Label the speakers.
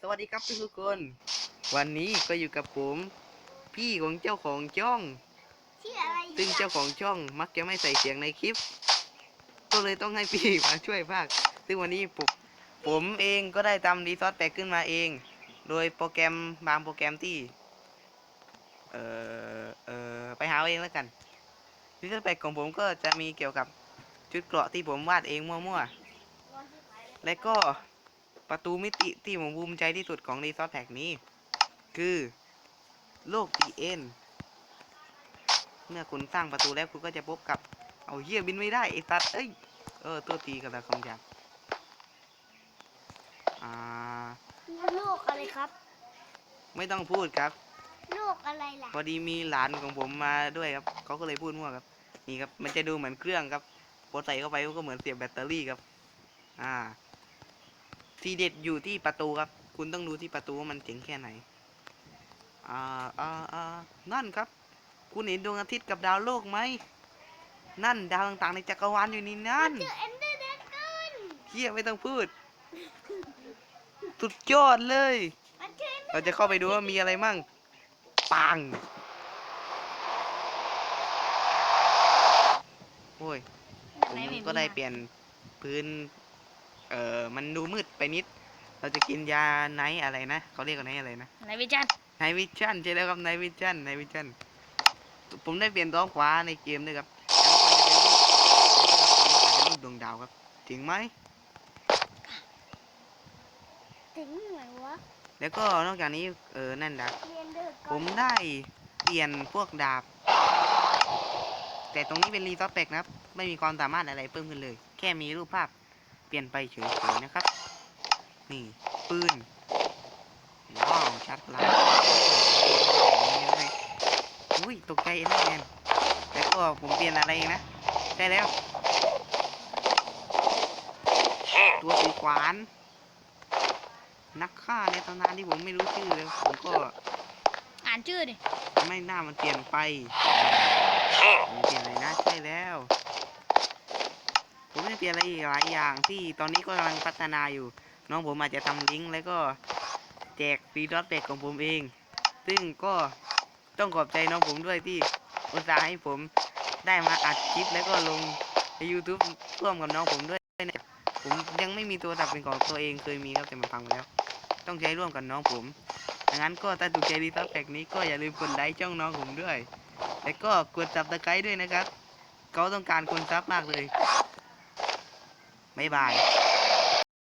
Speaker 1: สวัสดีครับทุกคน วันนี้ก็อยู่กับผม พี่ของเจ้าของช่อง
Speaker 2: ชื่ออะไร
Speaker 1: ซึ่งเจ้าของช่องมักจะไม่ใส่เสียงในคลิป ก็เลยต้องให้พี่มาช่วยภาค ซึ่งวันนี้ผมผมเองก็ได้ทำรีซอสแปกขึ้นมาเอง โดยโปรแกรมบางโปรแกรมที่ เอ่อ เอ่อ ไปหาเอาเองแล้วกันรีซอสแปกของผมก็จะมีเกี่ยวกับชุดเกราะที่ผมวาดเองมั่วๆ และก็ ประตูมิติที่ผมภูมิใจที่สุดของรีซอสแพ็กนี้ คือ โลกดีเอ็นเมื่อคุณสร้างประตูแล้วคุณก็จะพบกับ เอาเหี้ยบินไม่ได้ไอ้สัตว์เอ้ยเออตัวตีกับตะคำจับอ่า
Speaker 2: โลกอะไรครับ
Speaker 1: ไม่ต้องพูดครับ
Speaker 2: โลกอะไรล่ะ
Speaker 1: พอดีมีหลานของผมมาด้วยครับเขาก็เลยพูดมั่วครับ นี่ครับมันจะดูเหมือนเครื่องครับพอใส่เข้าไปก็เหมือนเสียบแบตเตอรี่ครับ อ่า ทีเด็ดอยู่ที่ประตูครับ คุณต้องดูที่ประตูว่ามันเจ๋งแค่ไหน อ่าอ่าอ่านั่นครับ คุณเห็นดวงอาทิตย์กับดาวโลกไหม นั่นดาวต่างๆในจักรวาลอยู่นี่นั่น
Speaker 2: ชื่อเอนเดอร์เดกน
Speaker 1: เฮียไม่ต้องพูด สุดยอดเลย
Speaker 2: มันชื่อ
Speaker 1: เราจะเข้าไปดูว่ามีอะไรมั่ง ปัง โอ้ย ผมก็ได้เปลี่ยนพื้น เอ่อมันดูมืดไปนิด เราจะกินยาไนท์อะไรนะเขาเรียกว่าไนท์อะไรนะ
Speaker 3: ไหนวิจัน
Speaker 1: ไนท์วิชั่นใช่แล้วครับไนท์วิชั่นไนท์วิชั่นผมได้เปลี่ยนท้องฟ้าในเกมด้วยครับแล้วก็จะเป็นรูปดวงดาวครับถึงไหม
Speaker 2: ถึงไหนวะ
Speaker 1: แล้วก็นอกจากนี้เออนั่นดาบ
Speaker 2: เรียนเดอร์
Speaker 1: ผมได้เปลี่ยนพวกดาบ แต่ตรงนี้เป็นรีซอสเปกนะครับ ไม่มีความสามารถอะไรเพิ่มขึ้นเลย แค่มีรูปภาพ เปลี่ยนไปเฉยๆนะครับ นี่ปืนว้าวชัดแล้วอุ้ยตกใจเอ็นแมนแล้วก็ผมเปลี่ยนอะไรอีกนะใช่แล้ว ตัวสีขวาน นักฆ่าในตำนานที่ผมไม่รู้ชื่อเลยผมก็
Speaker 3: อ่านชื่อดิ
Speaker 1: ไม่น่ามันเปลี่ยนไปมันเปลี่ยนอะไรนะใช่แล้ว ผมจะเปลี่ยนอะไรอีกหลายอย่างที่ตอนนี้ก็กำลังพัฒนาอยู่ น้องผมอาจจะทำลิงก์แล้วก็แจกฟรีดอทแบกของผมเอง ซึ่งก็ต้องขอบใจน้องผมด้วยที่อุตส่าห์ให้ผมได้มาอัดคลิปแล้วก็ลงใน YouTube ร่วมกับน้องผมด้วยนะผมยังไม่มีตัวดับเป็นของตัวเองเคยมีครับแต่มันพังแล้ว ต้องใช้ร่วมกับน้องผมดังนั้นก็ถ้าถูกใจรีทับแพ็กนี้ก็อย่าลืมกดไลค์ช่องน้องผมด้วย แล้วก็กดซับสไครต์ด้วยนะครับ เขาต้องการคนซับมากเลย บ๊ายบาย